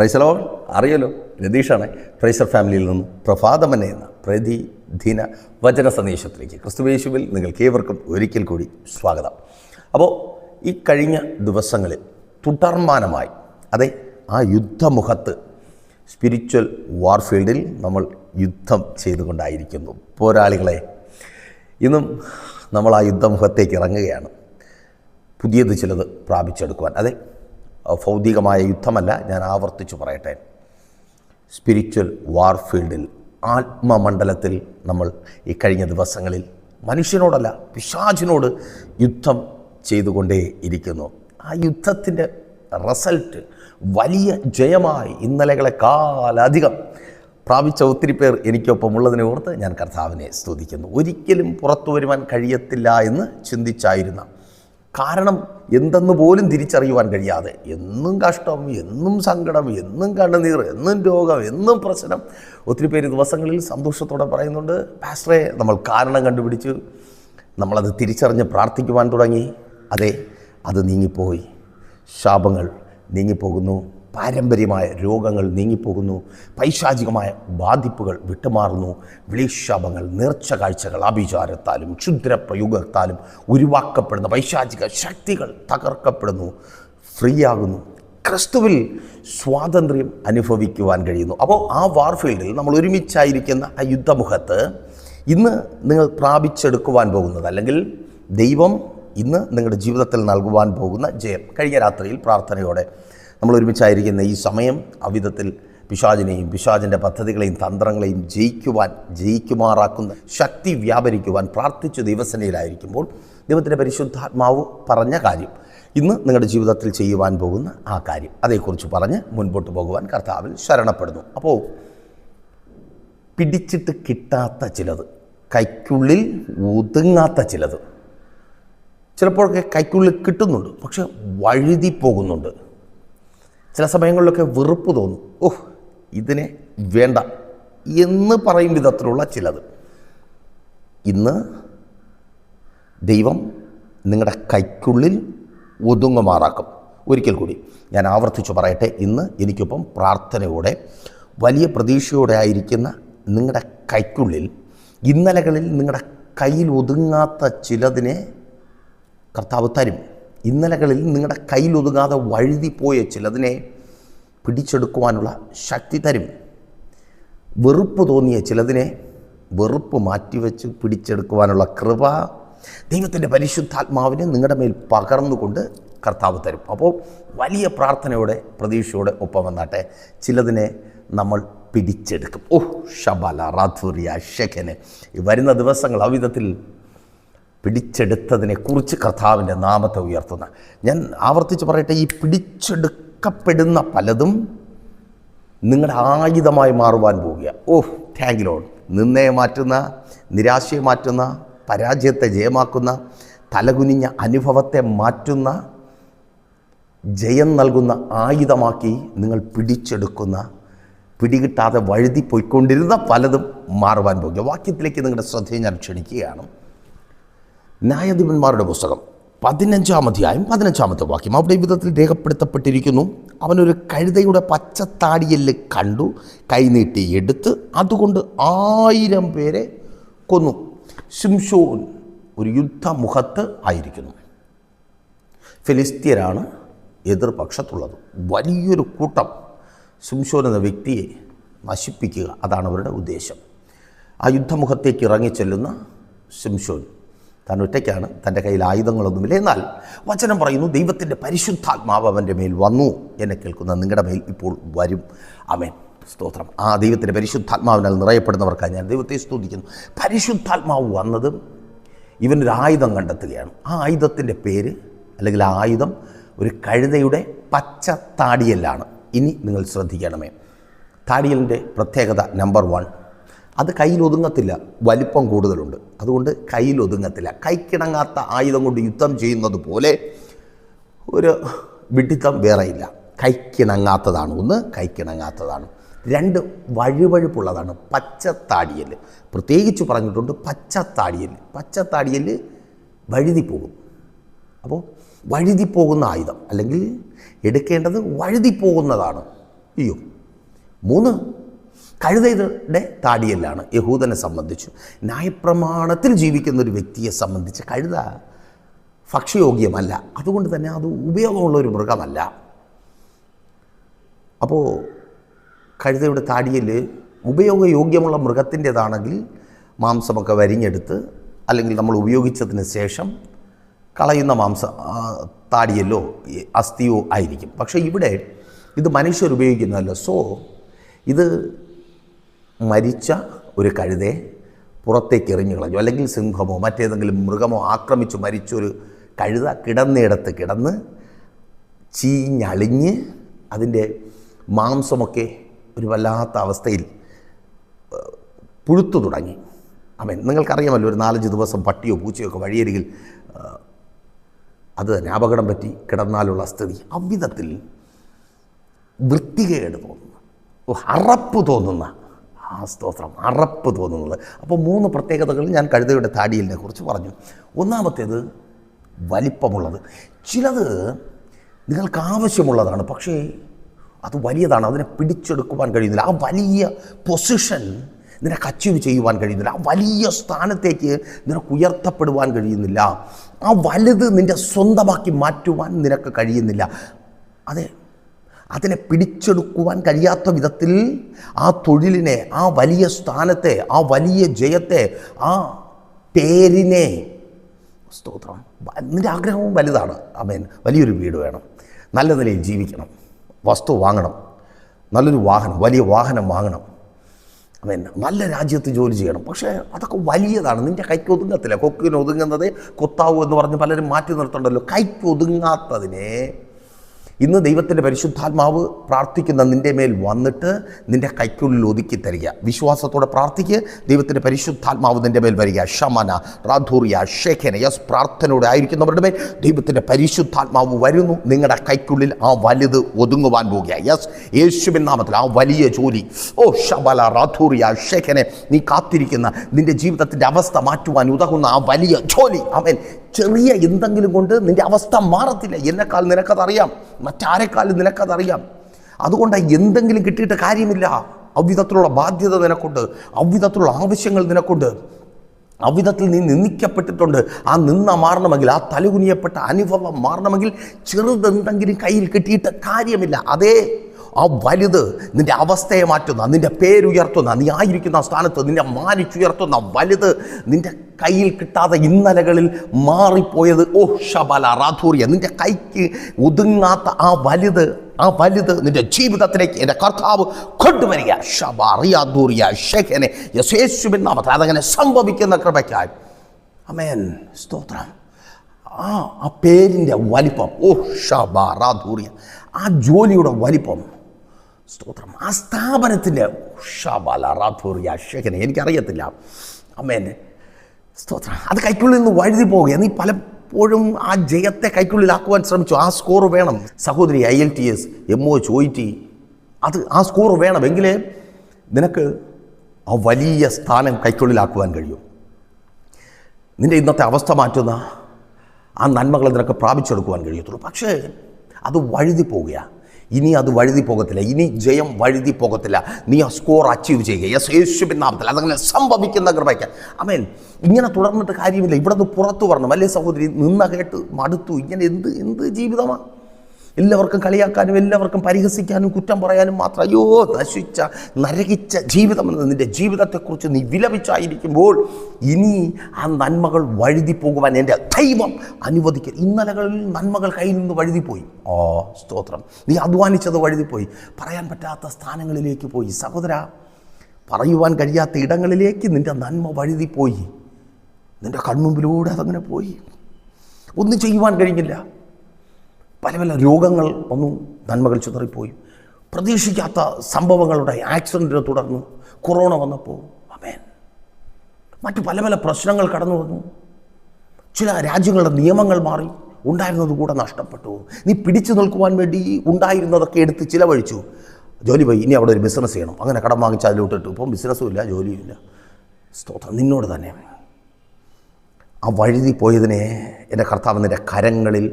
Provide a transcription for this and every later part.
പ്രൈസലോ? അറിയല്ലോ. രതീഷാണ് പ്രൈസർ ഫാമിലിയിൽ നിന്നും പ്രഭാതമനെ എന്ന പ്രതി ദിന വചന സന്ദേശത്തിലേക്ക്. ക്രിസ്തുവേശുവിൽ നിങ്ങൾക്ക് ഏവർക്കും ഒരിക്കൽ കൂടി സ്വാഗതം. അപ്പോൾ ഈ കഴിഞ്ഞ ദിവസങ്ങളിൽ തുടർമാനമായി അതെ ആ യുദ്ധമുഖത്ത് സ്പിരിച്വൽ വാർഫീൽഡിൽ നമ്മൾ യുദ്ധം ചെയ്തുകൊണ്ടായിരിക്കുന്നു. പോരാളികളെ ഇന്നും നമ്മൾ ആ യുദ്ധമുഖത്തേക്ക് ഇറങ്ങുകയാണ്. പുതിയത് ചിലത് പ്രാപിച്ചെടുക്കുവാൻ. അതെ ഭൗതികമായ യുദ്ധമല്ല ഞാൻ ആവർത്തിച്ചു പറയട്ടെ. സ്പിരിച്വൽ വാർഫീൽഡിൽ ആത്മമണ്ഡലത്തിൽ നമ്മൾ ഈ കഴിഞ്ഞ ദിവസങ്ങളിൽ മനുഷ്യനോടല്ല പിശാചിനോട് യുദ്ധം ചെയ്തുകൊണ്ടേ ഇരിക്കുന്നു. ആ യുദ്ധത്തിന്റെ റിസൾട്ട് വലിയ ജയമായി ഇന്നലകളെക്കാളധികം പ്രാപിച്ച ഒത്തിരി പേർ എനിക്കൊപ്പം ഉള്ളതിനെ ഓർത്ത് ഞാൻ കർത്താവിനെ സ്തുതിക്കുന്നു. ഒരിക്കലും പുറത്തു വരുവാൻ കഴിയത്തില്ല എന്ന് ചിന്തിച്ചായിരുന്ന കാരണം എന്തെന്ന് പോലും തിരിച്ചറിയുവാൻ കഴിയാതെ എന്നും കഷ്ടം എന്നും സങ്കടം എന്നും കണ്ണുനീർ എന്നും രോഗം എന്നും പ്രശ്നം. ഒത്തിരി പേര് ദിവസങ്ങളിൽ സന്തോഷത്തോടെ പറയുന്നുണ്ട് പാസ്റ്ററെ നമ്മൾ കാരണം കണ്ടുപിടിച്ച്. നമ്മളത് തിരിച്ചറിഞ്ഞ് പ്രാർത്ഥിക്കുവാൻ തുടങ്ങി. അതെ അത് നീങ്ങിപ്പോയി. ശാപങ്ങൾ നീങ്ങിപ്പോകുന്നു. പാരമ്പര്യമായ രോഗങ്ങൾ നീങ്ങിപ്പോകുന്നു. പൈശാചികമായ ബാധിപ്പുകൾ വിട്ടുമാറുന്നു. വിളിശാപങ്ങൾ നേർച്ച കാഴ്ചകൾ ആഭിചാരത്താലും ക്ഷുദ്രപ്രയോഗത്താലും ഉരുവാക്കപ്പെടുന്ന പൈശാചിക ശക്തികൾ തകർക്കപ്പെടുന്നു. ഫ്രീ ആകുന്നു ക്രിസ്തുവിൽ സ്വാതന്ത്ര്യം അനുഭവിക്കുവാൻ കഴിയുന്നു. അപ്പോൾ ആ വാർഫീൽഡിൽ നമ്മൾ ഒരുമിച്ചായിരിക്കുന്ന ആ യുദ്ധമുഖത്ത് ഇന്ന് നിങ്ങൾ പ്രാപിച്ചെടുക്കുവാൻ പോകുന്നത് അല്ലെങ്കിൽ ദൈവം ഇന്ന് നിങ്ങളുടെ ജീവിതത്തിൽ നൽകുവാൻ പോകുന്ന ജയം. കഴിഞ്ഞ രാത്രിയിൽ പ്രാർത്ഥനയോടെ നമ്മൾ ഒരുമിച്ചായിരിക്കുന്ന ഈ സമയം അവിധത്തിൽ പിശാചിനെയും പിശാചിന്റെ പദ്ധതികളെയും തന്ത്രങ്ങളെയും ജയിക്കുവാൻ ജയിക്കുമാറാക്കുന്ന ശക്തി വ്യാപരിക്കുവാൻ പ്രാർത്ഥിച്ചു ദൈവസേനയിലായിരിക്കുമ്പോൾ ദൈവത്തിന്റെ പരിശുദ്ധാത്മാവ് പറഞ്ഞ കാര്യം ഇന്ന് നിങ്ങളുടെ ജീവിതത്തിൽ ചെയ്യുവാൻ പോകുന്ന ആ കാര്യം അതേക്കുറിച്ച് പറഞ്ഞ് മുൻപോട്ട് പോകുവാൻ കർത്താവിൽ ശരണപ്പെടുന്നു. അപ്പോൾ പിടിച്ചിട്ട് കിട്ടാത്ത ചിലത് കൈക്കുള്ളിൽ ഒതുങ്ങാത്ത ചിലത് ചിലപ്പോഴൊക്കെ കൈക്കുള്ളിൽ കിട്ടുന്നുണ്ട് പക്ഷെ വഴുതി പോകുന്നുണ്ട്. ചില സമയങ്ങളിലൊക്കെ വെറുപ്പ് തോന്നും. ഓഹ് ഇതിനെ വേണ്ട എന്ന് പറയും വിധത്തിലുള്ള ചിലത്. ഇന്ന് ദൈവം നിങ്ങളുടെ കൈക്കുള്ളിൽ ഒതുങ്ങുമാറാക്കും. ഒരിക്കൽ കൂടി ഞാൻ ആവർത്തിച്ചു പറയട്ടെ. ഇന്ന് എനിക്കൊപ്പം പ്രാർത്ഥനയോടെ വലിയ പ്രതീക്ഷയോടെ ആയിരിക്കുന്ന നിങ്ങളുടെ കൈക്കുള്ളിൽ ഇന്നലകളിൽ നിങ്ങളുടെ കയ്യിൽ ഒതുങ്ങാത്ത ചിലതിനെ കർത്താവ് തരും. ഇന്നലകളിൽ നിങ്ങളുടെ കയ്യിലൊതുങ്ങാതെ വഴുതിപ്പോയ ചിലതിനെ പിടിച്ചെടുക്കുവാനുള്ള ശക്തി തരും. വെറുപ്പ് തോന്നിയ ചിലതിനെ വെറുപ്പ് മാറ്റിവെച്ച് പിടിച്ചെടുക്കുവാനുള്ള കൃപ ദൈവത്തിന്റെ പരിശുദ്ധാത്മാവിനെ നിങ്ങളുടെ മേൽ പകർന്നുകൊണ്ട് കർത്താവ് തരും. അപ്പോൾ വലിയ പ്രാർത്ഥനയോടെ പ്രതീക്ഷയോടെ ഒപ്പം വന്നാട്ടെ. ചിലതിനെ നമ്മൾ പിടിച്ചെടുക്കും. ഓ ഷബല റാധുറിയ ഷെഖന് വരുന്ന ദിവസങ്ങൾ അവിധത്തിൽ പിടിച്ചെടുത്തതിനെ കുറിച്ച് കർത്താവിന്റെ നാമത്തെ ഉയർത്തുന്ന. ഞാൻ ആവർത്തിച്ച് പറയട്ടെ ഈ പിടിച്ചെടുക്കപ്പെടുന്ന പലതും നിങ്ങളുടെ ആയുധമായി മാറുവാൻ പോവുക ഓഹ് താങ്ക് ലോഡ് നിന്നയെ മാറ്റുന്ന നിരാശയെ മാറ്റുന്ന പരാജയത്തെ ജയമാക്കുന്ന തലകുനിഞ്ഞ അനുഭവത്തെ മാറ്റുന്ന ജയം നൽകുന്ന ആയുധമാക്കി നിങ്ങൾ പിടിച്ചെടുക്കുന്ന പിടികിട്ടാതെ വഴുതി പോയിക്കൊണ്ടിരുന്ന പലതും മാറുവാൻ പോകുക വാക്യത്തിലേക്ക് നിങ്ങളുടെ ശ്രദ്ധയെ ഞാൻ ക്ഷണിക്കുകയാണ്. ന്യായാധിപന്മാരുടെ പുസ്തകം. പതിനഞ്ചാം അധ്യായം പതിനഞ്ചാമത്തെ വാക്യം. അവിടെ വിധത്തിൽ രേഖപ്പെടുത്തപ്പെട്ടിരിക്കുന്നു. അവനൊരു കഴുതയുടെ പച്ചത്താടിയിൽ കണ്ടു കൈനീട്ടി എടുത്ത് അതുകൊണ്ട് ആയിരം പേരെ കൊന്നു. ശിംഷോൻ ഒരു യുദ്ധമുഖത്ത് ആയിരിക്കുന്നു. ഫിലിസ്തീനാണ് എതിർപക്ഷത്തുള്ളത്. വലിയൊരു കൂട്ടം ശിംഷോൻ എന്ന വ്യക്തിയെ നശിപ്പിക്കുക അതാണ് അവരുടെ ഉദ്ദേശം. ആ യുദ്ധമുഖത്തേക്ക് ഇറങ്ങിച്ചെല്ലുന്ന സിംഷോൻ താൻ ഒറ്റയ്ക്കാണ് തന്റെ കയ്യിൽ ആയുധങ്ങളൊന്നുമില്ല. എന്നാൽ വചനം പറയുന്നു ദൈവത്തിന്റെ പരിശുദ്ധാത്മാവ് അവന്റെ മേൽ വന്നു. എന്നെ കേൾക്കുന്ന നിങ്ങളുടെ മേൽ ഇപ്പോൾ വരും. അമേൻ സ്തോത്രം. ആ ദൈവത്തിന്റെ പരിശുദ്ധാത്മാവിനാൽ നിറയപ്പെടുന്നവർക്കാണ് ഞാൻ ദൈവത്തെ സ്തുതിക്കുന്നു. പരിശുദ്ധാത്മാവ് വന്നതും ഇവനൊരു ആയുധം കണ്ടെത്തുകയാണ്. ആ ആയുധത്തിന്റെ പേര് അല്ലെങ്കിൽ ആ ആയുധം ഒരു കഴുതയുടെ പച്ച താടിയലാണ് ഇനി നിങ്ങൾ ശ്രദ്ധിക്കണമേ. താടിയലിന്റെ പ്രത്യേകത നമ്പർ വൺ. അത് കയ്യിലൊതുങ്ങത്തില്ല വലിപ്പം കൂടുതലുണ്ട്. അതുകൊണ്ട് കയ്യിലൊതുങ്ങത്തില്ല കൈക്കിണങ്ങാത്ത ആയുധം കൊണ്ട് യുദ്ധം ചെയ്യുന്നത് പോലെ ഒരു വിഡിത്തം വേറെയില്ല. കൈക്കിണങ്ങാത്തതാണ്. ഒന്ന് കൈക്കിണങ്ങാത്തതാണ്. രണ്ട് വഴുവഴുപ്പുള്ളതാണ്. പച്ചത്താടിയൽ പ്രത്യേകിച്ച് പറഞ്ഞിട്ടുണ്ട് പച്ചത്താടിയൽ പച്ചത്താടിയൽ വഴുതി പോകും അപ്പോൾ വഴുതി പോകുന്ന ആയുധം അല്ലെങ്കിൽ എടുക്കേണ്ടത് വഴുതി പോകുന്നതാണ് അയ്യോ. മൂന്ന് കഴുതയുടെ താടിയല്ലാണ് യഹൂദനെ സംബന്ധിച്ചു. ന്യായപ്രമാണത്തിൽ ജീവിക്കുന്ന ഒരു വ്യക്തിയെ സംബന്ധിച്ച് കഴുത ഭക്ഷ്യയോഗ്യമല്ല. അതുകൊണ്ട് തന്നെ അത് ഉപയോഗമുള്ള ഒരു മൃഗമല്ല. അപ്പോൾ കഴുതയുടെ താടിയിൽ ഉപയോഗയോഗ്യമുള്ള മൃഗത്തിന്റെതാണെങ്കിൽ മാംസമൊക്കെ വരിഞ്ഞെടുത്ത് അല്ലെങ്കിൽ നമ്മൾ ഉപയോഗിച്ചതിന് ശേഷം കളയുന്ന മാംസ താടിയല്ലോ അസ്ഥിയോ ആയിരിക്കും. പക്ഷേ ഇവിടെ ഇത് മനുഷ്യർ ഉപയോഗിക്കുന്നതല്ല സോ ഇത് മരിച്ച ഒരു കഴുതയെ പുറത്തേക്ക് എറിഞ്ഞു കളഞ്ഞു. അല്ലെങ്കിൽ സിംഹമോ മറ്റേതെങ്കിലും മൃഗമോ ആക്രമിച്ചു മരിച്ചൊരു കഴുത കിടന്നിടത്ത് കിടന്ന് ചീഞ്ഞളിഞ്ഞ് അതിന്റെ മാംസമൊക്കെ ഒരു വല്ലാത്ത അവസ്ഥയിൽ പുഴുത്തു തുടങ്ങി. അവൻ നിങ്ങൾക്കറിയാമല്ലോ ഒരു നാലഞ്ച് ദിവസം പട്ടിയോ പൂച്ചയോ ഒക്കെ വഴിയരികിൽ അത് തന്നെ അപകടം പറ്റി കിടന്നാലുള്ള സ്ഥിതി. അവിധത്തിൽ വൃത്തികേട് തോന്നുന്ന. അറപ്പ് തോന്നുന്ന ആ സ്തോത്രം അറപ്പ് തോന്നുന്നത്. അപ്പോൾ മൂന്ന് പ്രത്യേകതകൾ ഞാൻ കഴുതയുടെ താടിയലിനെ കുറിച്ച് പറഞ്ഞു. ഒന്നാമത്തേത് വലിപ്പമുള്ളത്. ചിലത് നിങ്ങൾക്ക് ആവശ്യമുള്ളതാണ് പക്ഷേ അത് വലിയതാണ് അതിനെ പിടിച്ചെടുക്കുവാൻ കഴിയുന്നില്ല. ആ വലിയ പൊസിഷൻ നിനക്ക് അച്ചീവ് ചെയ്യുവാൻ കഴിയുന്നില്ല. ആ വലിയ സ്ഥാനത്തേക്ക് നിനക്ക് ഉയർത്തപ്പെടുവാൻ കഴിയുന്നില്ല. ആ വലുത് നിന്റെ സ്വന്തമാക്കി മാറ്റുവാൻ നിനക്ക് കഴിയുന്നില്ല. അതെ അതിനെ പിടിച്ചെടുക്കുവാൻ കഴിയാത്ത വിധത്തിൽ ആ തൊഴിലിനെ ആ വലിയ സ്ഥാനത്തെ ആ വലിയ ജയത്തെ ആ പേരിനെ സ്തോത്രം. എന്റെ ആഗ്രഹവും വലുതാണ്. അമേൻ വലിയൊരു വീട് വേണം. നല്ല നിലയിൽ ജീവിക്കണം. വസ്തു വാങ്ങണം. നല്ലൊരു വാഹനം വലിയ വാഹനം വാങ്ങണം. അമേൻ നല്ല രാജ്യത്ത് ജോലി ചെയ്യണം. പക്ഷേ അതൊക്കെ വലിയതാണ്. നിന്റെ കൈക്ക് ഒതുങ്ങത്തില്ല. കൊക്കിന് ഒതുങ്ങുന്നത് കൊത്താവൂ എന്ന് പറഞ്ഞ് പലരും മാറ്റി നിർത്തണ്ടല്ലോ. കൈക്ക് ഒതുങ്ങാത്തതിനെ ഇന്ന് ദൈവത്തിന്റെ പരിശുദ്ധാത്മാവ് പ്രാർത്ഥിക്കുന്ന നിന്റെ മേൽ വന്നിട്ട് നിന്റെ കൈക്കുള്ളിൽ ഒതുക്കി തരിക. വിശ്വാസത്തോടെ പ്രാർത്ഥിക്കുക ദൈവത്തിന്റെ പരിശുദ്ധാത്മാവ് നിന്റെ മേൽ വരിക. ഷമന റാധൂറിയ ഷേഖന യസ് പ്രാർത്ഥനയോടെ ആയിരിക്കുന്നവരുടെ മേൽ ദൈവത്തിന്റെ പരിശുദ്ധാത്മാവ് വരുന്നു. നിങ്ങളുടെ കൈക്കുള്ളിൽ ആ വലുത് ഒതുങ്ങുവാൻ പോകുക. യസ് യേശുവിൻ നാമത്തിൽ ആ വലിയ ജോലി. ഓ ഷബല റാധൂറിയ ഷേഖനെ നീ കാത്തിരിക്കുന്ന നിന്റെ ജീവിതത്തിന്റെ അവസ്ഥ മാറ്റുവാൻ ഉതകുന്ന ആ വലിയ ജോലി. അവൻ ചെറിയ എന്തെങ്കിലും കൊണ്ട് നിന്റെ അവസ്ഥ മാറത്തില്ല. എന്നെക്കാൾ നിനക്കതറിയാം. മറ്റാരെക്കാളും നിനക്കതറിയാം. അതുകൊണ്ട് എന്തെങ്കിലും കിട്ടിയിട്ട് കാര്യമില്ല. അവിധത്തിലുള്ള ബാധ്യത നിനക്കുണ്ട്. അവിധത്തിലുള്ള ആവശ്യങ്ങൾ നിനക്കുണ്ട്. അവിധത്തിൽ നീ നിന്ദിക്കപ്പെട്ടിട്ടുണ്ട്. ആ നിന്ന മാറണമെങ്കിൽ ആ തലകുനിയപ്പെട്ട അനുഭവം മാറണമെങ്കിൽ ചെറുതെന്തെങ്കിലും കയ്യിൽ കിട്ടിയിട്ട് കാര്യമില്ല. അതേ ആ വലുത് നിന്റെ അവസ്ഥയെ മാറ്റുന്ന നിന്റെ പേരുയർത്തുന്ന നീ ആയിരിക്കുന്ന സ്ഥാനത്ത് നിന്നെ മാനിച്ചുയർത്തുന്ന വലുത് നിന്റെ കയ്യിൽ കിട്ടാതെ ഇന്നലകളിൽ മാറിപ്പോയത് ഓ ഷബല റാധൂറിയ നിന്റെ കൈക്ക് ഒതുങ്ങാത്ത ആ വലുത് ആ വലുത് നിന്റെ ജീവിതത്തിലേക്ക് എന്റെ കർത്താവ് കൊണ്ടുവരിക. ഷബ റിയാദൂറിയ ഷെഖനെ യശേഷുവിൻ നാമത്തിൽ അതങ്ങനെ സംഭവിക്കുന്ന കൃപയ്ക്കായി. അമേൻ സ്തോത്രം. ആ ആ പേരിന്റെ വലിപ്പം ഓ ഷബ റാധൂറിയ ആ ജോലിയുടെ വലിപ്പം സ്തോത്രം. ആ സ്ഥാപനത്തിന്റെ ഷെഖനെ എനിക്കറിയത്തില്ല. അമേൻ സ്തോത്രം. അത് കൈക്കുള്ളിൽ നിന്ന് വഴുതി പോവുകയാണ് നീ പലപ്പോഴും ആ ജയത്തെ കൈക്കുള്ളിലാക്കുവാൻ ശ്രമിച്ചു. ആ സ്കോർ വേണം. സഹോദരി I L T S M O ചോയിറ്റി. അത് ആ സ്കോർ വേണം എങ്കിലേ നിനക്ക് ആ വലിയ സ്ഥാനം കൈക്കുള്ളിലാക്കുവാൻ കഴിയും. നിന്റെ ഇന്നത്തെ അവസ്ഥ മാറ്റുന്ന ആ നന്മകളെ നിനക്ക് പ്രാപിച്ചെടുക്കുവാൻ കഴിയത്തുള്ളൂ. പക്ഷേ അത് വഴുതി പോവുക ഇനി അത് വഴുതി പോകത്തില്ല. ഇനി ജയം വഴുതി പോകത്തില്ല. നീ ആ സ്കോർ അച്ചീവ് ചെയ്യുക. യെസ് യേശുവിൻ നാമത്തിൽ. അതങ്ങനെ സംഭവിക്കുന്ന കൃപയ്ക്ക്. അമേൻ ഇങ്ങനെ തുടർന്നിട്ട് കാര്യമില്ല. ഇവിടെ നിന്ന് പുറത്തു വരണം. അല്ലേ സഹോദരി? നിന്ന കേട്ട് മടുത്തു. ഇങ്ങനെ എന്ത് എന്ത് ജീവിതമാണ് എല്ലാവർക്കും കളിയാക്കാനും എല്ലാവർക്കും പരിഹസിക്കാനും കുറ്റം പറയാനും മാത്രം അയ്യോ നശിച്ച നരകിച്ച ജീവിതം എന്ന നിന്റെ ജീവിതത്തെക്കുറിച്ച് നീ വിലപിച്ചായിരിക്കുമ്പോൾ ഇനി ആ നന്മകൾ വഴുതി പോകുവാൻ എന്റെ ദൈവം അനുവദിക്കരുത്. ഇന്നലകളിൽ നന്മകൾ കയ്യിൽ നിന്ന് വഴുതിപ്പോയി. ഓ സ്തോത്രം. നീ അധ്വാനിച്ചത് വഴുതിപ്പോയി. പറയാൻ പറ്റാത്ത സ്ഥാനങ്ങളിലേക്ക് പോയി. സഹോദര പറയുവാൻ കഴിയാത്ത ഇടങ്ങളിലേക്ക് നിന്റെ നന്മ വഴുതിപ്പോയി. നിന്റെ കൺമുമ്പിലൂടെ അതങ്ങനെ പോയി. ഒന്നും ചെയ്യുവാൻ കഴിഞ്ഞില്ല. പല പല രോഗങ്ങൾ വന്നു നന്മകൾ ചിതറിപ്പോയി. പ്രതീക്ഷിക്കാത്ത സംഭവങ്ങളുടെ ആക്സിഡന്റിനെ തുടർന്നു. കൊറോണ വന്നപ്പോൾ അമേൻ മറ്റു പല പല പ്രശ്നങ്ങൾ കടന്നു വന്നു. ചില രാജ്യങ്ങളുടെ നിയമങ്ങൾ മാറി ഉണ്ടായിരുന്നത് കൂടെ നഷ്ടപ്പെട്ടു. നീ പിടിച്ചു നിൽക്കുവാൻ വേണ്ടി ഉണ്ടായിരുന്നതൊക്കെ എടുത്ത് ചിലവഴിച്ചു. ജോലി പോയി ഇനി അവിടെ ഒരു ബിസിനസ് ചെയ്യണം. അങ്ങനെ കടം വാങ്ങിച്ച് അതിലോട്ടിട്ടു ഇപ്പം ബിസിനസ്സും ഇല്ല ജോലിയും ഇല്ല. സ്തോത്രം നിന്നോട് തന്നെ. ആ വഴുതി പോയതിനെ എന്റെ കർത്താവ് നിന്റെ കരങ്ങളിൽ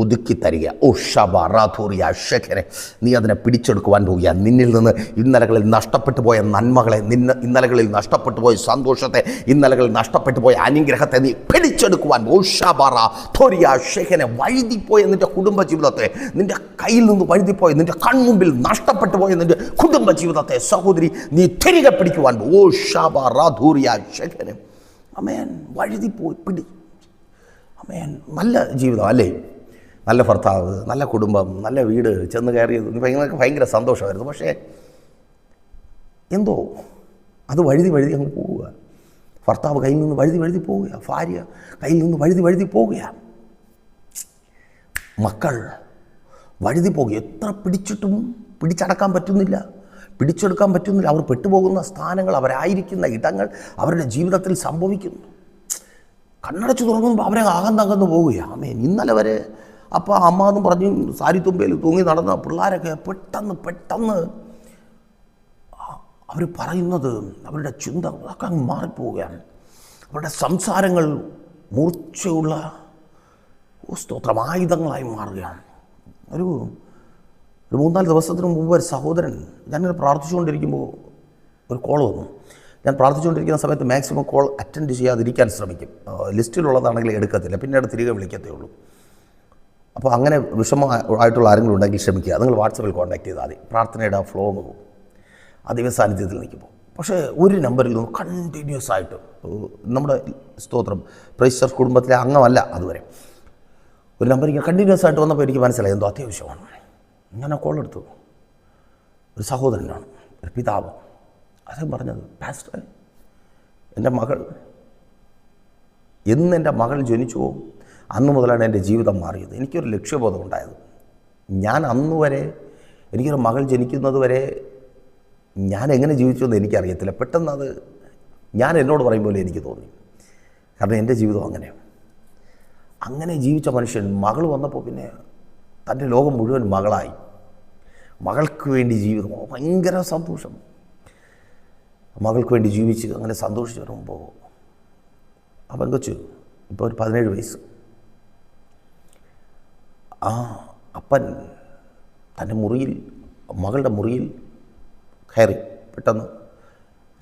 ഒതുക്കി തരിക. ഓ ഷബ റാധൂറിയ ഷെഖനെ നീ അതിനെ പിടിച്ചെടുക്കുവാൻ പോവുക നിന്നിൽ നിന്ന് ഇന്നലകളിൽ നഷ്ടപ്പെട്ടു പോയ നന്മകളെ നിന്ന ഇന്നലകളിൽ നഷ്ടപ്പെട്ടു പോയ സന്തോഷത്തെ ഇന്നലകളിൽ നഷ്ടപ്പെട്ടു പോയ അനുഗ്രഹത്തെ നീ പിടിച്ചെടുക്കുവാൻ ഓ ഷബ റാഥൂറിയ ഷെഖനെ വഴുതിപ്പോയ നിന്റെ കുടുംബ ജീവിതത്തെ നിന്റെ കയ്യിൽ നിന്ന് വഴുതിപ്പോയ നിന്റെ കൺമുമ്പിൽ നഷ്ടപ്പെട്ടു പോയ നിന്റെ കുടുംബ ജീവിതത്തെ സഹോദരി നീ തിരികെ പിടിക്കുവാൻ. ഓ ഷബ റാധൂറിയ ഷെഖനെ അമേൻ വഴുതിപ്പോയി പിടി. അമേൻ നല്ല ജീവിതം അല്ലേ? നല്ല ഭർത്താവ് നല്ല കുടുംബം നല്ല വീട് ചെന്ന് കയറിയത് ഭയങ്കര ഭയങ്കര സന്തോഷമായിരുന്നു. പക്ഷേ എന്തോ അത് വഴുതി വഴുതി അങ്ങ് പോവുക. ഭർത്താവ് കയ്യിൽ നിന്ന് വഴുതി വഴുതി പോവുക. ഭാര്യ കയ്യിൽ നിന്ന് വഴുതി വഴുതി പോവുക. മക്കൾ വഴുതി പോകുക എത്ര പിടിച്ചിട്ടും പിടിച്ചടക്കാൻ പറ്റുന്നില്ല. പിടിച്ചെടുക്കാൻ പറ്റുന്നില്ല. അവർ പെട്ടുപോകുന്ന സ്ഥാനങ്ങൾ അവരായിരിക്കുന്ന ഇടങ്ങൾ അവരുടെ ജീവിതത്തിൽ സംഭവിക്കുന്നു. കണ്ണടച്ച് തുറക്കുമ്പോൾ അവരെ അകന്നകന്ന് പോവുകയാണ് ആമേൻ. ഇന്നലെ വരെ അപ്പോൾ അമ്മ എന്ന് പറഞ്ഞ് സാരി തുമ്പയിൽ തൂങ്ങി നടന്ന പിള്ളേരൊക്കെ പെട്ടെന്ന് പെട്ടെന്ന് അവർ പറയുന്നത് അവരുടെ ചിന്ത അതൊക്കെ അങ്ങ് മാറിപ്പോവുകയാണ്. അവരുടെ സംസാരങ്ങൾ മൂർച്ചയുള്ള സ്തോത്രമായുധങ്ങളായി മാറുകയാണ്. ഒരു ഒരു മൂന്നാൽ ദിവസത്തിന് മുമ്പ് ഒരു സഹോദരൻ ഞാനിങ്ങനെ പ്രാർത്ഥിച്ചുകൊണ്ടിരിക്കുമ്പോൾ ഒരു കോൾ വന്നു. ഞാൻ പ്രാർത്ഥിച്ചുകൊണ്ടിരിക്കുന്ന സമയത്ത് മാക്സിമം കോൾ അറ്റൻഡ് ചെയ്യാതിരിക്കാൻ ശ്രമിക്കും. ലിസ്റ്റിലുള്ളതാണെങ്കിൽ എടുക്കത്തില്ല. പിന്നീട് തിരികെ വിളിക്കത്തേ ഉള്ളൂ. അപ്പോൾ അങ്ങനെ വിഷമമായിട്ടുള്ള ആരെങ്കിലും ഉണ്ടെങ്കിൽ ക്ഷമിക്കുക. നിങ്ങൾ വാട്സപ്പിൽ കോൺടാക്ട് ചെയ്താൽ മതി. പ്രാർത്ഥനയുടെ ആ ഫ്ലോ പോകും. ആ ദൈവസാന്നിധ്യത്തിൽ നിൽക്കുമ്പോൾ. പക്ഷേ ഒരു നമ്പറിൽ നിന്ന് കണ്ടിന്യൂസ് ആയിട്ട് നമ്മുടെ സ്തോത്രം പ്രൈസ്റ്റർ കുടുംബത്തിലെ അംഗമല്ല അതുവരെ. ഒരു നമ്പർ ഇങ്ങനെ കണ്ടിന്യൂസ് ആയിട്ട് വന്നപ്പോൾ എനിക്ക് മനസ്സിലായി. എന്തോ അത്യാവശ്യമാണ്. കോൾ എടുത്തു. ഒരു സഹോദരനാണ് ഒരു പിതാവ്. അദ്ദേഹം പറഞ്ഞത് പാസ്റ്റർ എന്റെ മകൾ എന്ന് എന്റെ മകൾ ജനിച്ചുവോ അന്ന് മുതലാണ് എന്റെ ജീവിതം മാറിയത്. എനിക്കൊരു ലക്ഷ്യബോധം ഉണ്ടായത്. ഞാൻ അന്ന് വരെ എനിക്കൊരു മകൾ ജനിക്കുന്നത് വരെ ഞാൻ എങ്ങനെ ജീവിച്ചു എന്ന് എനിക്കറിയത്തില്ല. പെട്ടെന്ന് അത് ഞാൻ എന്നോട് പറയും പോലെ എനിക്ക് തോന്നി. കാരണം എന്റെ ജീവിതം അങ്ങനെയാണ്. അങ്ങനെ ജീവിച്ച മനുഷ്യൻ മകൾ വന്നപ്പോൾ പിന്നെ തന്റെ ലോകം മുഴുവൻ മകളായി. മകൾക്ക് വേണ്ടി ജീവിതം ഭയങ്കര സന്തോഷം. മകൾക്ക് വേണ്ടി ജീവിച്ച് അങ്ങനെ സന്തോഷിച്ച് വരുമ്പോൾ ആ പെങ്കൊച്ചു ഇപ്പോൾ ഒരു പതിനേഴ് വയസ്സ്. ആ അപ്പൻ തന്റെ മുറിയിൽ മകളുടെ മുറിയിൽ കയറി പെട്ടെന്ന്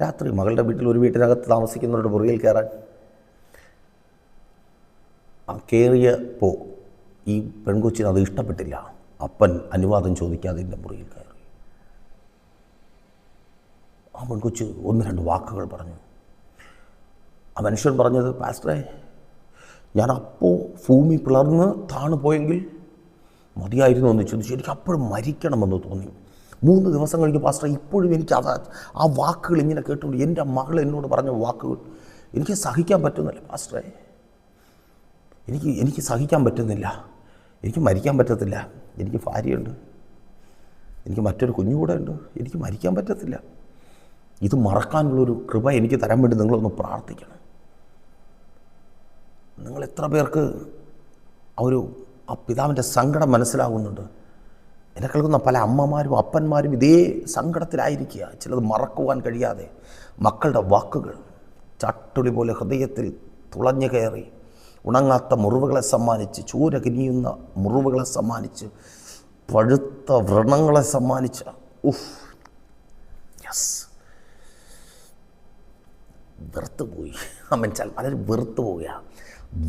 രാത്രി മകളുടെ വീട്ടിൽ ഒരു വീട്ടിനകത്ത് താമസിക്കുന്നവരുടെ മുറിയിൽ കയറാൻ. ആ കയറിയപ്പോൾ ഈ പെൺകൊച്ചിന് അത് ഇഷ്ടപ്പെട്ടില്ല. അപ്പൻ അനുവാദം ചോദിക്കാതെ എന്റെ മുറിയിൽ കയറി. ആ പെൺകൊച്ച് ഒന്ന് രണ്ട് വാക്കുകൾ പറഞ്ഞു. ആ മനുഷ്യൻ പറഞ്ഞത് പാസ്റ്ററെ ഞാൻ അപ്പോൾ ഭൂമി പിളർന്ന് താണു പോയെങ്കിൽ മതിയായിരുന്നു എന്ന് ചിന്തിച്ചു എനിക്ക് അപ്പോഴും മരിക്കണമെന്ന് തോന്നി. മൂന്ന് ദിവസം കഴിഞ്ഞ് പാസ്റ്റർ ഇപ്പോഴും എനിക്ക് അത് ആ വാക്കുകൾ ഇങ്ങനെ കേട്ടുകൊണ്ട് എന്റെ മകൾ എന്നോട് പറഞ്ഞ വാക്കുകൾ എനിക്ക് സഹിക്കാൻ പറ്റുന്നില്ല. പാസ്റ്ററെ എനിക്ക് എനിക്ക് സഹിക്കാൻ പറ്റുന്നില്ല. എനിക്ക് മരിക്കാൻ പറ്റത്തില്ല. എനിക്ക് ഭാര്യയുണ്ട്. എനിക്ക് മറ്റൊരു കുഞ്ഞുകൂടെ ഉണ്ട്. എനിക്ക് മരിക്കാൻ പറ്റത്തില്ല. ഇത് മറക്കാനുള്ളൊരു കൃപ എനിക്ക് തരാൻ വേണ്ടി നിങ്ങളൊന്ന് പ്രാർത്ഥിക്കണം. നിങ്ങൾ എത്ര പേർക്ക് ആ ഒരു ആ പിതാവിന്റെ സങ്കടം മനസ്സിലാകുന്നുണ്ട്. എന്നെ കേൾക്കുന്ന പല അമ്മമാരും അപ്പന്മാരും ഇതേ സങ്കടത്തിലായിരിക്കുക. ചിലത് മറക്കുവാൻ കഴിയാതെ മക്കളുടെ വാക്കുകൾ ചട്ടുളി പോലെ ഹൃദയത്തിൽ തുളഞ്ഞു കയറി ഉണങ്ങാത്ത മുറിവുകളെ സമ്മാനിച്ച് ചൂര കിനിയുന്ന മുറിവുകളെ സമ്മാനിച്ച് പഴുത്ത വ്രണങ്ങളെ സമ്മാനിച്ച. ഉഫ്. യെസ് വെറുത്ത് പോയി ചില പലരും വെറുത്ത് പോവുകയാണ്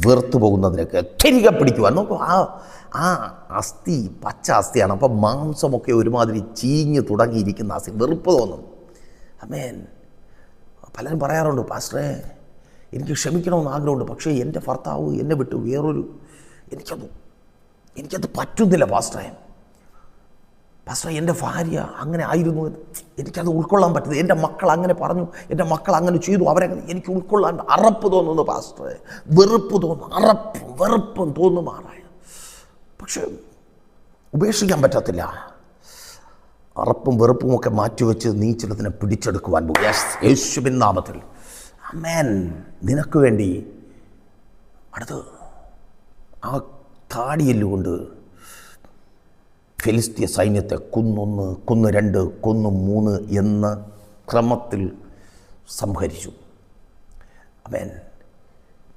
വെറുത്ത് പോകുന്നതിനൊക്കെ തിരികെ പിടിക്കുവാൻ. നോക്കൂ ആ ആ അസ്ഥി പച്ച അസ്ഥിയാണ്. അപ്പം മാംസമൊക്കെ ഒരുമാതിരി ചീഞ്ഞ് തുടങ്ങിയിരിക്കുന്ന അസ്ഥി. വെറുപ്പ് തോന്നും. അമേൻ പലരും പറയാറുണ്ട് പാസ്റ്ററേ എനിക്ക് ക്ഷമിക്കണമെന്ന് ആഗ്രഹമുണ്ട്. പക്ഷേ എന്റെ ഭർത്താവ് എന്നെ വിട്ട്. വേറൊരു എനിക്കത് എനിക്കത് പറ്റുന്നില്ല പാസ്റ്ററേ. പാസ്റ്റർ എന്റെ ഭാര്യ അങ്ങനെ ആയിരുന്നു എനിക്കത് ഉൾക്കൊള്ളാൻ പറ്റുന്നത് എന്റെ മക്കൾ അങ്ങനെ പറഞ്ഞു. എന്റെ മക്കൾ അങ്ങനെ ചെയ്തു. അവരെ എനിക്ക് ഉൾക്കൊള്ളാൻ അറപ്പ് തോന്നുന്നു പാസ്റ്ററെ. വെറുപ്പ് തോന്നുന്നു അറപ്പും വെറുപ്പും തോന്നുമാറായ. പക്ഷേ ഉപേക്ഷിക്കാൻ പറ്റത്തില്ല. അറപ്പും വെറുപ്പും ഒക്കെ മാറ്റിവെച്ച് നീ ചിലതിനെ പിടിച്ചെടുക്കുവാൻ യേശുവിൻ നാമത്തിൽ. അമേൻ നിനക്ക് വേണ്ടി അടുത്ത് ആ താടിയല്ലുകൊണ്ട് ഫിലിസ്തീയ സൈന്യത്തെ കുന്നൊന്ന് കുന്ന് രണ്ട് കുന്ന് മൂന്ന് എന്ന ക്രമത്തിൽ സംഹരിച്ചു. അമേൻ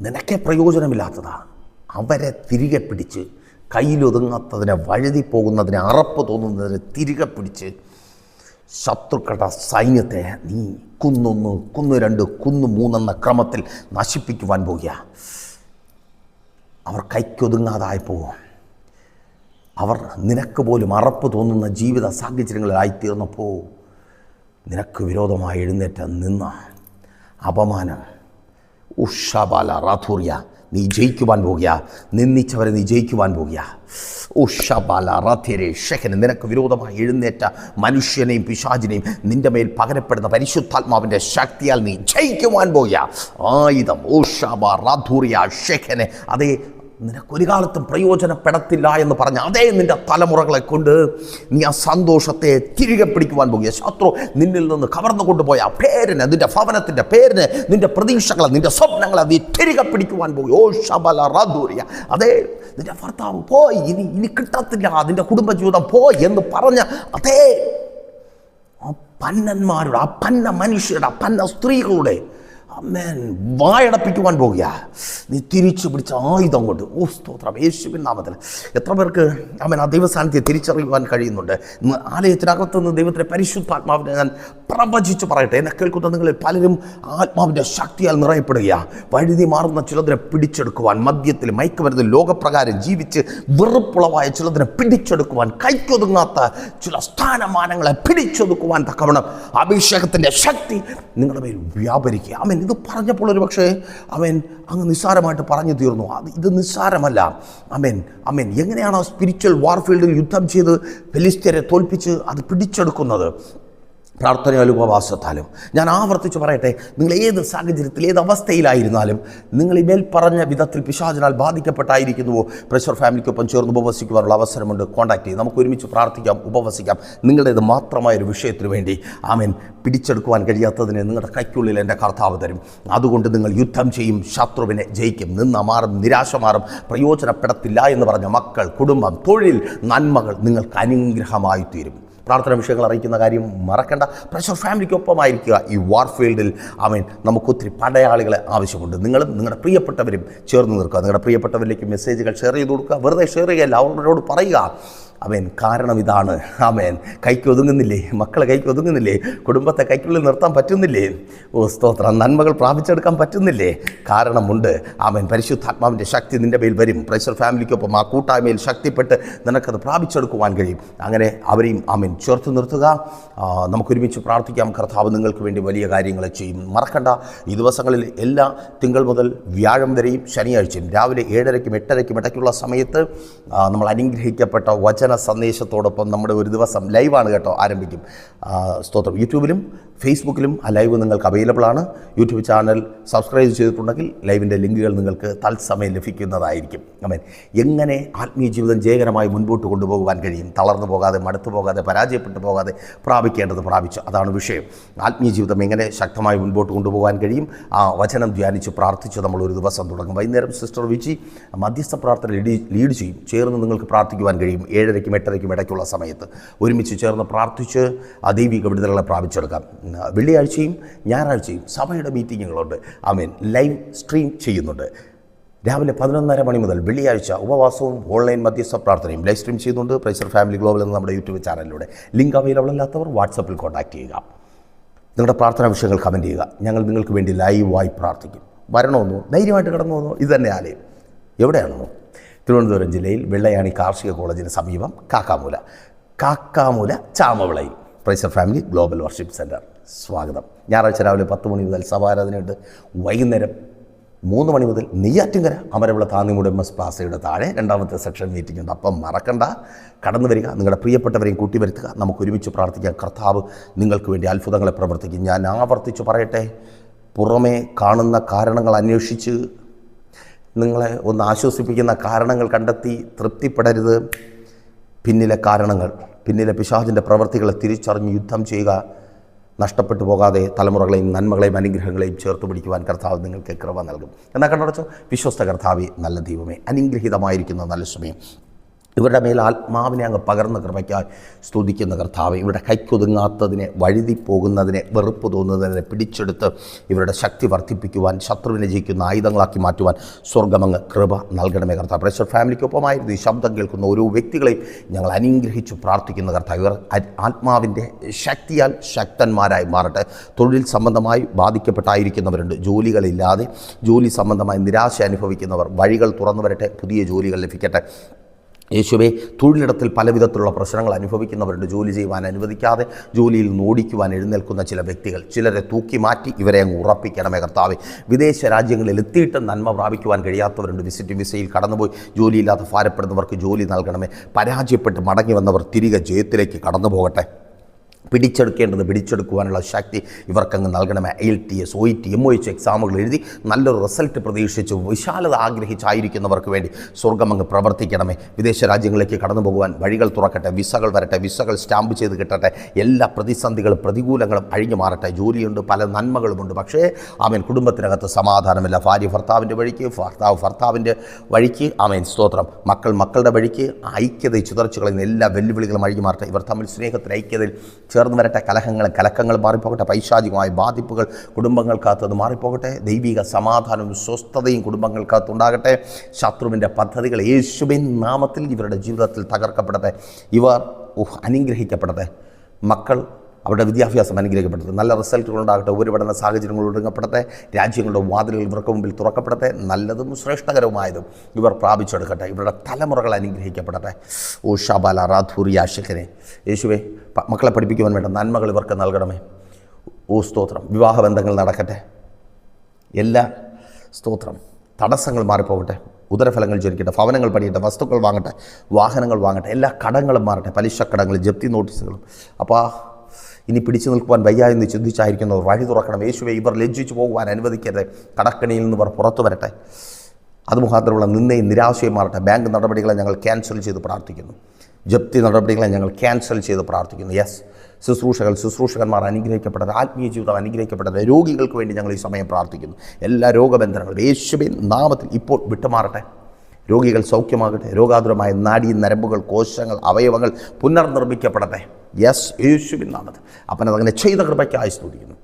നിനക്കെ പ്രയോജനമില്ലാത്തതാ. അവരെ തിരികെ പിടിച്ച് കയ്യിലൊതുങ്ങാത്തതിനെ വഴുതി പോകുന്നതിനെ അറപ്പ് തോന്നുന്നതിനെ തിരികെ പിടിച്ച് ശത്രുക്കളുടെ സൈന്യത്തെ നീ കുന്നൊന്ന് കുന്നു രണ്ട് കുന്നു മൂന്നെന്ന ക്രമത്തിൽ നശിപ്പിക്കുവാൻ പോകുക അവർ കൈക്കൊതുങ്ങാതായപ്പോൾ അവർ നിനക്ക് പോലും അറപ്പ് തോന്നുന്ന ജീവിത സാഹചര്യങ്ങളിലായിത്തീർന്നപ്പോൾ നിനക്ക് വിരോധമായി എഴുന്നേറ്റ നിന്ന അപമാനം ഉഷബാല റാഥൂറിയ നീ ജയിക്കുവാൻ പോകുക. നിന്ദിച്ചവരെ നീ ജയിക്കുവാൻ പോകുക. ഉഷബാല റഥേരെ ഷെഹന് നിനക്ക് വിരോധമായി എഴുന്നേറ്റ മനുഷ്യനെയും പിശാചിനെയും നിന്റെ മേൽ പകരപ്പെടുന്ന പരിശുദ്ധാത്മാവിന്റെ ശക്തിയാൽ നീ ജയിക്കുവാൻ പോകുക. ആയുധം ഉഷബ റാധൂറിയ ഷെഹനെ അതേ നിനക്കൊരു കാലത്തും പ്രയോജനപ്പെടത്തില്ല എന്ന് പറഞ്ഞ അതേ നിന്റെ തലമുറകളെ കൊണ്ട് നീ ആ സന്തോഷത്തെ തിരികെ പിടിക്കുവാൻ പോകുക. ശത്രു നിന്നിൽ നിന്ന് കവർന്നു കൊണ്ടുപോയ ആ പേരിനെ നിന്റെ ഭവനത്തിന്റെ പേരിന് നിന്റെ പ്രതീക്ഷകളെ നിന്റെ സ്വപ്നങ്ങളെ നീ തിരികെ പിടിക്കുവാൻ പോകുക. ഓ ശബല റാദൂരിയ അതേ നിന്റെ ഭർത്താവ് പോയി ഇനി ഇനി കിട്ടത്തില്ല നിന്റെ കുടുംബജീവിതം പോയി എന്ന് പറഞ്ഞ അതേ ആ പന്നന്മാരുടെ ആ പന്ന മനുഷ്യരുടെ ആ പന്ന സ്ത്രീകളുടെ അമ്മേൻ വായടപ്പിക്കുവാൻ പോകുക. നീ തിരിച്ചു പിടിച്ച ആയുധം കൊണ്ട് ഓ സ്തോത്രം. യേശുവിൻ നാമത്തിൽ. എത്ര പേർക്ക് അമ്മൻ ആ ദൈവസ്ഥാനത്തെ തിരിച്ചറിയുവാൻ കഴിയുന്നുണ്ട്? ആലയത്തിനകത്ത് നിന്ന് ദൈവത്തിന്റെ പരിശുദ്ധാത്മാവിനെ ഞാൻ പ്രവചിച്ച് പറയട്ടെ. എന്നെ കേൾക്കുന്ന നിങ്ങളിൽ പലരും ആത്മാവിന്റെ ശക്തിയാൽ നിറയപ്പെടുക വഴുതി മാറുന്ന ചിലതിനെ പിടിച്ചെടുക്കുവാൻ മദ്യത്തിൽ മയക്കുമരുന്ന് ലോകപ്രകാരം ജീവിച്ച് വെറുപ്പുളവായ ചിലതിനെ പിടിച്ചെടുക്കുവാൻ കൈക്കൊതുങ്ങാത്ത ചില സ്ഥാനമാനങ്ങളെ പിടിച്ചൊതുക്കുവാൻ തക്കവണ്ണം അഭിഷേകത്തിന്റെ ശക്തി നിങ്ങളുടെ മേൽ വ്യാപരിക്കുക. അവൻ ഇത് പറഞ്ഞപ്പോൾ ഒരു പക്ഷേ അവൻ അങ്ങ് നിസ്സാരമായിട്ട് പറഞ്ഞു തീർന്നു. അത് ഇത് നിസ്സാരമല്ല. അമേൻ അമേൻ. എങ്ങനെയാണ് ആ സ്പിരിച്വൽ വാർഫീൽഡിൽ യുദ്ധം ചെയ്ത് ഫെലിസ്ത്യരെ തോൽപ്പിച്ച് അത് പിടിച്ചെടുക്കുന്നത്? പ്രാർത്ഥനയാലും ഉപവാസത്താലും ഞാൻ ആവർത്തിച്ച് പറയട്ടെ നിങ്ങൾ ഏത് സാഹചര്യത്തിൽ ഏത് അവസ്ഥയിലായിരുന്നാലും നിങ്ങൾ ഈ മേൽ പറഞ്ഞ വിധത്തിൽ പിശാചിനാൽ ബാധിക്കപ്പെട്ടായിരിക്കുന്നുവോ? പ്രഷർ ഫാമിലിക്കൊപ്പം ചേർന്ന് ഉപവസിക്കുവാനുള്ള അവസരമുണ്ട്. കോൺടാക്ട് ചെയ്യും. നമുക്ക് ഒരുമിച്ച് പ്രാർത്ഥിക്കാം ഉപവസിക്കാം. നിങ്ങളുടേത് മാത്രമായ ഒരു വിഷയത്തിന് വേണ്ടി. ആമേൻ. പിടിച്ചെടുക്കുവാൻ കഴിയാത്തതിനെ നിങ്ങളുടെ കൈക്കുള്ളിൽ എന്റെ കർത്താവ് തരും. അതുകൊണ്ട് നിങ്ങൾ യുദ്ധം ചെയ്യും ശത്രുവിനെ ജയിക്കും. നിന്ന മാറും നിരാശ മാറും. പ്രയോജനപ്പെടത്തില്ല എന്ന് പറഞ്ഞ മക്കൾ കുടുംബം തൊഴിൽ നന്മകൾ നിങ്ങൾക്ക് അനുഗ്രഹമായി തീരും പ്രാർത്ഥന വിഷയങ്ങൾ അറിയിക്കുന്ന കാര്യം മറക്കണ്ട. പ്രഷർ ഫാമിലിക്കൊപ്പമായിരിക്കുക ഈ വാർഫീൽഡിൽ. മീൻ നമുക്ക് ഒത്തിരി പടയാളികളെ ആവശ്യമുണ്ട്. നിങ്ങളും നിങ്ങളുടെ പ്രിയപ്പെട്ടവരും ചേർന്ന് നിൽക്കുക. നിങ്ങളുടെ പ്രിയപ്പെട്ടവരിലേക്ക് മെസ്സേജുകൾ ഷെയർ ചെയ്ത് കൊടുക്കുക. വെറുതെ ഷെയർ ചെയ്യുകയല്ല അവരോട് പറയുക. അവൻ കാരണം ഇതാണ്. അവൻ കൈക്ക് ഒതുങ്ങുന്നില്ലേ? മക്കളെ കൈക്ക് ഒതുങ്ങുന്നില്ലേ? കുടുംബത്തെ കൈക്കുള്ളിൽ നിർത്താൻ പറ്റുന്നില്ലേ? ഓ സ്തോത്രം. നന്മകൾ പ്രാപിച്ചെടുക്കാൻ പറ്റുന്നില്ലേ? കാരണമുണ്ട്. അവൻ പരിശുദ്ധാത്മാവിന്റെ ശക്തി നിന്റെ മേൽ വരും. പ്രഷർ ഫാമിലിക്കൊപ്പം ആ കൂട്ടായ്മയിൽ ശക്തിപ്പെട്ട് നിനക്കത് പ്രാപിച്ചെടുക്കുവാൻ കഴിയും. അങ്ങനെ അവരെയും ആമേൻ ചേർത്ത് നിർത്തുക. നമുക്കൊരുമിച്ച് പ്രാർത്ഥിക്കാം. കർത്താവ് നിങ്ങൾക്ക് വേണ്ടി വലിയ കാര്യങ്ങൾ ചെയ്യും. മറക്കണ്ട. ഈ ദിവസങ്ങളിൽ എല്ലാ തിങ്കൾ മുതൽ വ്യാഴം വരെയും ശനിയാഴ്ചയും രാവിലെ ഏഴരയ്ക്കും എട്ടരയ്ക്കും ഇടയ്ക്കുള്ള സമയത്ത് നമ്മൾ അനുഗ്രഹിക്കപ്പെട്ട വചന സന്ദേശത്തോടൊപ്പം നമ്മുടെ ഒരു ദിവസം ലൈവാണ് കേട്ടോ ആരംഭിക്കും. സ്തോത്രം. യൂട്യൂബിലും ഫേസ്ബുക്കിലും ആ ലൈവ് നിങ്ങൾക്ക് അവൈലബിൾ ആണ്. യൂട്യൂബ് ചാനൽ സബ്സ്ക്രൈബ് ചെയ്തിട്ടുണ്ടെങ്കിൽ ലൈവിന്റെ ലിങ്കുകൾ നിങ്ങൾക്ക് തത്സമയം ലഭിക്കുന്നതായിരിക്കും. അമേൻ എങ്ങനെ ആത്മീയ ജീവിതം ജയകരമായി മുൻപോട്ട് കൊണ്ടുപോകുവാൻ കഴിയും? തളർന്നു പോകാതെ മടുത്തു പോകാതെ പരാജയപ്പെട്ടു പോകാതെ പ്രാപിക്കേണ്ടത് പ്രാപിച്ചു. അതാണ് വിഷയം. ആത്മീയ ജീവിതം എങ്ങനെ ശക്തമായി മുൻപോട്ട് കൊണ്ടുപോകാൻ കഴിയും? ആ വചനം ധ്യാനിച്ച് പ്രാർത്ഥിച്ച് നമ്മൾ ഒരു ദിവസം തുടങ്ങും. വൈകുന്നേരം സിസ്റ്റർ വിജി മധ്യസ്ഥ പ്രാർത്ഥന ലീഡ് ചെയ്യും. ചേർന്ന് നിങ്ങൾക്ക് പ്രാർത്ഥിക്കുവാൻ കഴിയും. ഏഴരയ്ക്കും എട്ടരയ്ക്കും ഇടയ്ക്കുള്ള സമയത്ത് ഒരുമിച്ച് ചേർന്ന് പ്രാർത്ഥിച്ച് ദൈവിക വിടുതലുകളെ പ്രാപിച്ചെടുക്കാം. വെള്ളിയാഴ്ചയും ഞായറാഴ്ചയും സഭയുടെ മീറ്റിങ്ങുകളുണ്ട്. ആമീൻ. ലൈവ് സ്ട്രീം ചെയ്യുന്നുണ്ട്. രാവിലെ പതിനൊന്നര മണി മുതൽ വെള്ളിയാഴ്ച ഉപവാസവും ഓൺലൈൻ മധ്യസ്ഥ പ്രാർത്ഥനയും ലൈവ് സ്ട്രീം ചെയ്യുന്നുണ്ട്. പ്രൈസർ ഫാമിലി ഗ്ലോബൽ എന്ന നമ്മുടെ യൂട്യൂബ് ചാനലിലൂടെ. ലിങ്ക് അവൈലബിൾ അല്ലാത്തവർ വാട്സപ്പിൽ കോൺടാക്ട് ചെയ്യുക. നിങ്ങളുടെ പ്രാർത്ഥനാ വിഷയങ്ങൾ കമന്റ് ചെയ്യുക. ഞങ്ങൾ നിങ്ങൾക്ക് വേണ്ടി ലൈവായി പ്രാർത്ഥിക്കും. വരണമെന്നോ ധൈര്യമായിട്ട് കിടന്നു വന്നോ ഇത് തന്നെ ആലയം. എവിടെയാണെന്നോ തിരുവനന്തപുരം ജില്ലയിൽ വെള്ളയാണി കാർഷിക കോളേജിന് സമീപം Kakkamoola. Kakkamoola ചാമവിളയിൽ. Praiser family global worship centre സ്വാഗതം. ഞായറാഴ്ച രാവിലെ പത്ത് മണി മുതൽ സഭാരാധനയുണ്ട് വൈകുന്നേരം മൂന്ന് മണി മുതൽ നെയ്യാറ്റിങ്കര അമരവിള താന്നിമൂട് എം എസ് പ്ലാസയുടെ താഴെ രണ്ടാമത്തെ സെക്ഷൻ മീറ്റിംഗ് ഉണ്ട്. അപ്പം മറക്കണ്ട. കടന്നു വരിക. നിങ്ങളുടെ പ്രിയപ്പെട്ടവരെയും കൂട്ടി വരുത്തുക. നമുക്ക് ഒരുമിച്ച് പ്രാർത്ഥിക്കാം. കർത്താവ് നിങ്ങൾക്ക് വേണ്ടി അത്ഭുതങ്ങളെ പ്രവർത്തിക്കും. ഞാൻ ആവർത്തിച്ച് പറയട്ടെ. പുറമേ കാണുന്ന കാരണങ്ങൾ അന്വേഷിച്ച് നിങ്ങളെ ഒന്ന് ആശ്വസിപ്പിക്കുന്ന കാരണങ്ങൾ കണ്ടെത്തി തൃപ്തിപ്പെടരുത്. പിന്നിലെ കാരണങ്ങൾ പിന്നിലെ പിശാചിന്റെ പ്രവൃത്തികളെ തിരിച്ചറിഞ്ഞ് യുദ്ധം ചെയ്യുക നഷ്ടപ്പെട്ടു പോകാതെ തലമുറകളെയും നന്മകളെയും അനുഗ്രഹങ്ങളെയും ചേർത്ത് പിടിക്കുവാൻ കർത്താവ് നിങ്ങൾക്ക് കൃപ നൽകും. എന്നാൽ കണ്ടടച്ചോ വിശ്വസ്ത കർത്താവി നല്ല ദൈവമേ അനുഗ്രഹീതമായിരിക്കുന്ന നല്ല സമയം. ഇവരുടെ മേൽ ആത്മാവിനെ അങ്ങ് പകർന്ന കൃപയ്ക്കായി സ്തുതിക്കുന്ന കർത്താവ്. ഇവരുടെ കൈക്കൊതുങ്ങാത്തതിനെ വഴുതി പോകുന്നതിനെ വെറുപ്പ് തോന്നുന്നതിനെ പിടിച്ചെടുത്ത് ഇവരുടെ ശക്തി വർദ്ധിപ്പിക്കുവാൻ ശത്രുവിനെ ജയിക്കുന്ന ആയുധങ്ങളാക്കി മാറ്റുവാൻ സ്വർഗമങ്ങ് കൃപ നൽകണമേ കർത്താവ്. പ്രഷർ ഫാമിലിക്കൊപ്പമായിരുന്നു ഈ ശബ്ദം കേൾക്കുന്ന ഓരോ വ്യക്തികളെയും ഞങ്ങൾ അനുഗ്രഹിച്ചു പ്രാർത്ഥിക്കുന്ന കർത്താവ്. ഇവർ ആത്മാവിന്റെ ശക്തിയാൽ ശക്തന്മാരായി മാറട്ടെ. തൊഴിൽ സംബന്ധമായി ബാധിക്കപ്പെട്ടായിരിക്കുന്നവരുണ്ട്. ജോലികളില്ലാതെ ജോലി സംബന്ധമായി നിരാശ അനുഭവിക്കുന്നവർ വഴികൾ തുറന്നു വരട്ടെ. പുതിയ ജോലികൾ ലഭിക്കട്ടെ. യേശുവെ തൊഴിലിടത്തിൽ പലവിധത്തിലുള്ള പ്രശ്നങ്ങൾ അനുഭവിക്കുന്നവരുണ്ട്. ജോലി ചെയ്യുവാൻ അനുവദിക്കാതെ ജോലിയിൽ നിന്ന് ഓടിക്കുവാൻ എഴുന്നേൽക്കുന്ന ചില വ്യക്തികൾ. ചിലരെ തൂക്കി മാറ്റി ഇവരെ അങ്ങ് ഉറപ്പിക്കണമേ കർത്താവ്. വിദേശ രാജ്യങ്ങളിൽ എത്തിയിട്ട് നന്മ പ്രാപിക്കുവാൻ കഴിയാത്തവരുണ്ട്. വിസിറ്റ് വിസയിൽ കടന്നുപോയി ജോലിയില്ലാതെ ഭാരപ്പെടുന്നവർക്ക് ജോലി നൽകണമേ. പരാജയപ്പെട്ട് മടങ്ങി വന്നവർ തിരികെ ജയത്തിലേക്ക് കടന്നു പോകട്ടെ പിടിച്ചെടുക്കേണ്ടത് പിടിച്ചെടുക്കുവാനുള്ള ശക്തി ഇവർക്കങ്ങ് നൽകണമേ. L T S O T M O H എക്സാമുകൾ എഴുതി നല്ലൊരു റിസൾട്ട് പ്രതീക്ഷിച്ച് വിശാലത ആഗ്രഹിച്ചായിരിക്കുന്നവർക്ക് വേണ്ടി സ്വർഗം അങ്ങ് പ്രവർത്തിക്കണമേ. വിദേശ രാജ്യങ്ങളിലേക്ക് കടന്നു പോകുവാൻ വഴികൾ തുറക്കട്ടെ വിസകൾ വരട്ടെ വിസകൾ സ്റ്റാമ്പ് ചെയ്ത് കിട്ടട്ടെ എല്ലാ പ്രതിസന്ധികളും പ്രതികൂലങ്ങളും അഴിഞ്ഞു മാറട്ടെ. ജോലിയുണ്ട് പല നന്മകളുമുണ്ട്. പക്ഷേ ആമേൻ കുടുംബത്തിനകത്ത് സമാധാനമില്ല. ഭാര്യ ഭർത്താവിന്റെ വഴിക്ക് ഭർത്താവ് ഭർത്താവിന്റെ വഴിക്ക് ആമേൻ സ്തോത്രം. മക്കൾ മക്കളുടെ വഴിക്ക് ഐക്യത ചിതർച്ചകളിൽ എല്ലാ വെല്ലുവിളികളും അഴിഞ്ഞു മാറട്ടെ. ഇവർ തമ്മിൽ സ്നേഹത്തിൽ ഐക്യതയിൽ ചേർന്ന് വരട്ടെ കലഹങ്ങൾ കലക്കങ്ങൾ മാറിപ്പോകട്ടെ പൈശാചികമായ ബാധിപ്പുകൾ കുടുംബങ്ങൾക്കകത്തത് മാറിപ്പോകട്ടെ ദൈവിക സമാധാനവും സ്വസ്ഥതയും കുടുംബങ്ങൾക്കകത്ത് ഉണ്ടാകട്ടെ ശത്രുവിന്റെ പദ്ധതികൾ യേശുബിൻ നാമത്തിൽ ഇവരുടെ ജീവിതത്തിൽ തകർക്കപ്പെടട്ടെ. ഇവർ അനുഗ്രഹിക്കപ്പെടട്ടെ. മക്കൾ അവരുടെ വിദ്യാഭ്യാസം അനുഗ്രഹിക്കപ്പെടട്ടെ. നല്ല റിസൾട്ടുകൾ ഉണ്ടാകട്ടെ. ഉപരിപഠന സാഹചര്യങ്ങൾ ഒടുങ്ങപ്പെടട്ടെ രാജ്യങ്ങളുടെ വാതിലുകൾ ഇവർക്ക് മുമ്പിൽ തുറക്കപ്പെടട്ടെ. നല്ലതും ശ്രേഷ്ഠകരവുമായതും ഇവർ പ്രാപിച്ചെടുക്കട്ടെ. ഇവരുടെ തലമുറകൾ അനുഗ്രഹിക്കപ്പെടട്ടെ. ഓ ഷബാല റാധൂരി ആശിഖനെ യേശുവെ മക്കളെ പഠിപ്പിക്കുവാൻ വേണ്ട നന്മകൾ ഇവർക്ക് നൽകണമേ. ഓ സ്തോത്രം. വിവാഹ ബന്ധങ്ങൾ നടക്കട്ടെ. എല്ലാ സ്തോത്രം. തടസ്സങ്ങൾ മാറിപ്പോകട്ടെ. ഉദരഫലങ്ങൾ ജനിക്കട്ടെ ഭവനങ്ങൾ പണിയട്ടെ. വസ്തുക്കൾ വാങ്ങട്ടെ. വാഹനങ്ങൾ വാങ്ങട്ടെ. എല്ലാ കടങ്ങളും മാറട്ടെ. പലിശക്കടങ്ങളും ജപ്തി നോട്ടീസുകളും. അപ്പോൾ ഇനി പിടിച്ചു നിൽക്കുവാൻ വയ്യ എന്ന് ചിന്തിച്ചായിരിക്കുന്നവർ വഴി തുറക്കണം. യേശുവെ ഇവർ ലജ്ജിച്ചു പോകുവാൻ അനുവദിക്കരുത്. കടക്കണിയിൽ നിന്ന് ഇവർ പുറത്തു വരട്ടെ. അത് മുഖാന്തരമുള്ള നിന്നയും നിരാശയും മാറട്ടെ. ബാങ്ക് നടപടികളെ ഞങ്ങൾ ക്യാൻസൽ ചെയ്ത് പ്രാർത്ഥിക്കുന്നു. ജപ്തി നടപടികളെ ഞങ്ങൾ ക്യാൻസൽ ചെയ്ത് പ്രാർത്ഥിക്കുന്നു. യെസ് ശുശ്രൂഷകൾ ശുശ്രൂഷകന്മാർ അനുഗ്രഹിക്കപ്പെട്ടത് ആത്മീയ ജീവിതം അനുഗ്രഹിക്കപ്പെട്ടത് രോഗികൾക്ക് വേണ്ടി ഞങ്ങൾ ഈ സമയം പ്രാർത്ഥിക്കുന്നു. എല്ലാ രോഗബന്ധനങ്ങളും യേശുവിൻ നാമത്തിൽ ഇപ്പോൾ വിട്ടുമാറട്ടെ. രോഗികൾ സൗഖ്യമാകട്ടെ രോഗാതുരമായ നാഡീ നരമ്പുകൾ കോശങ്ങൾ അവയവങ്ങൾ പുനർനിർമ്മിക്കപ്പെടട്ടെ. യെസ് യേശുവിൻ നാമത്തിൽ. അപ്പൻ അതങ്ങനെ ചെയ്ത കൃപയ്ക്കായി സ്തുതിക്കുന്നു.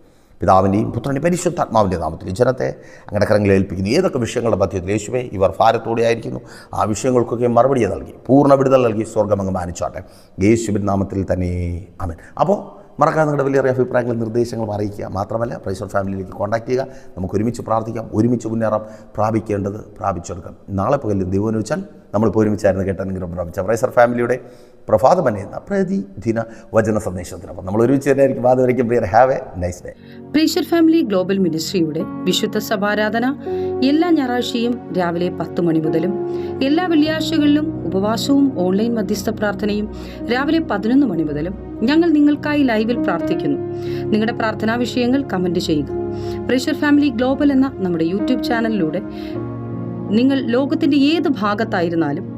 പിതാവിന്റെയും പുത്രന്റെയും പരിശുദ്ധാത്മാവിന്റെ നാമത്തിൽ ജനത്തെ അങ്ങനെ കരങ്ങളിൽ ഏൽപ്പിക്കുന്നു. ഏതൊക്കെ വിഷയങ്ങളുടെ മധ്യത്തിൽ യേശുവേ ഇവർ ഭാരത്തോടെ ആയിരിക്കുന്നു. ആ വിഷയങ്ങൾക്കൊക്കെ മറുപടിയെ നൽകി പൂർണ വിടുതൽ നൽകി സ്വർഗമങ്ങ് മാനിച്ചാട്ടെ. യേശുവിൻ നാമത്തിൽ തന്നെ. അമൻ അപ്പോൾ മറക്കാതെ നിങ്ങളുടെ വലിയ അഭിപ്രായങ്ങളും നിർദ്ദേശങ്ങളും അറിയിക്കുക. മാത്രമല്ല പ്രൈസർ ഫാമിലിയിലേക്ക് കോൺടാക്ട് ചെയ്യുക. നമുക്ക് ഒരുമിച്ച് പ്രാർത്ഥിക്കാം. ഒരുമിച്ച് മുന്നേറാം. പ്രാപിക്കേണ്ടത് പ്രാപിച്ചെടുക്കാം നാളെ പകലിൽ ദൈവം വെച്ചാൽ നമ്മളിപ്പോൾ ഒരുമിച്ചായിരുന്നു കേട്ടെങ്കിലും പ്രാപിച്ച പ്രൈസർ ഫാമിലിയുടെ പ്രഭാതം എന്ന പ്രതിദിന വചന സന്ദേശത്തിന്. അപ്പം നമ്മൾ ഒരുമിച്ച് തന്നെ ആയിരിക്കും. അതുവരയ്ക്കും prayer have a nice day prayer family global മിനിസ്ട്രിയുടെ വിശുദ്ധ സഭാരാധന എല്ലാ ഞായറാഴ്ചയും രാവിലെ പത്ത് മണി മുതലും എല്ലാ വെള്ളിയാഴ്ചകളിലും ഉപവാസവും ഓൺലൈൻ മധ്യസ്ഥ പ്രാർത്ഥനയും രാവിലെ പതിനൊന്ന് മണി മുതലും ഞങ്ങൾ നിങ്ങൾക്കായി ലൈവിൽ പ്രാർത്ഥിക്കുന്നു. നിങ്ങളുടെ പ്രാർത്ഥനാ വിഷയങ്ങൾ കമന്റ് ചെയ്യുക. പ്രീഷർ ഫാമിലി ഗ്ലോബൽ എന്ന നമ്മുടെ യൂട്യൂബ് ചാനലിലൂടെ നിങ്ങൾ ലോകത്തിന്റെ ഏത് ഭാഗത്തായിരുന്നാലും